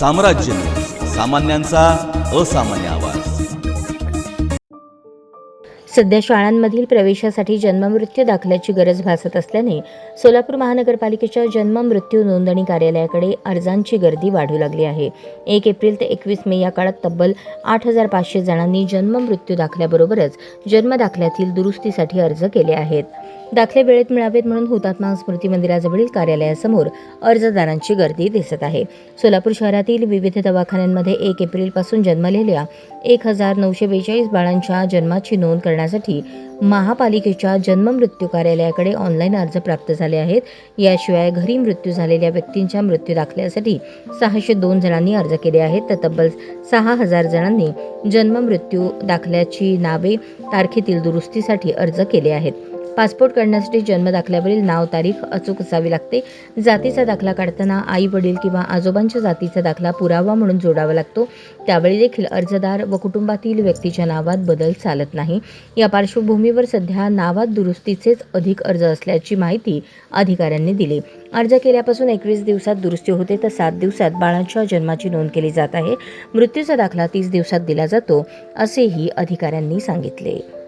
साम्राज्य. सामान्यांचा असामान्य आवाज. सध्या शाळांमधील प्रवेशासाठी जन्ममृत्यू दाखल्याची गरज भासत असल्याने सोलापूर महानगरपालिकेच्या जन्म मृत्यू नोंदणी कार्यालयाकडे अर्जांची गर्दी वाढू लागली आहे. एक एप्रिल ते एकवीस मे या काळात तब्बल आठ हजार पाचशे जणांनी जन्ममृत्यू दाखल्याबरोबरच जन्म दाखल्यातील दुरुस्तीसाठी अर्ज केले आहेत. दाखले वेळेत मिळावेत म्हणून हुतात्मा स्मृती मंदिराजवळील कार्यालयासमोर अर्जदारांची गर्दी दिसत आहे. सोलापूर शहरातील विविध दवाखान्यांमध्ये एक एप्रिलपासून जन्मलेल्या एक हजार नऊशे बेचाळीस बाळांच्या जन्माची नोंद करण्यासाठी महापालिकेच्या जन्म मृत्यू कार्यालयाकडे ऑनलाईन अर्ज प्राप्त झाले आहेत. याशिवाय घरी मृत्यू झालेल्या व्यक्तींच्या मृत्यू दाखल्यासाठी सहाशे दोन जणांनी अर्ज केले आहेत. तर तब्बल सहा हजार जणांनी जन्म मृत्यू दाखल्याची नावे तारखेतील दुरुस्तीसाठी अर्ज केले आहेत. पासपोर्ट काढण्यासाठी जन्म दाखल्यावरील नाव तारीख अचूक असावी लागते. जातीचा दाखला काढताना आई वडील किंवा आजोबांच्या जातीचा दाखला पुरावा म्हणून जोडावा लागतो. त्यावेळी देखील अर्जदार व कुटुंबातील व्यक्तीच्या नावात बदल चालत नाही. या पार्श्वभूमीवर सध्या नावात दुरुस्तीचेच अधिक अर्ज असल्याची माहिती अधिकाऱ्यांनी दिली. अर्ज केल्यापासून एकवीस दिवसात दुरुस्ती होते तर सात दिवसात बाळांच्या जन्माची नोंद केली जात आहे. मृत्यूचा दाखला तीस दिवसात दिला जातो असेही अधिकाऱ्यांनी सांगितले.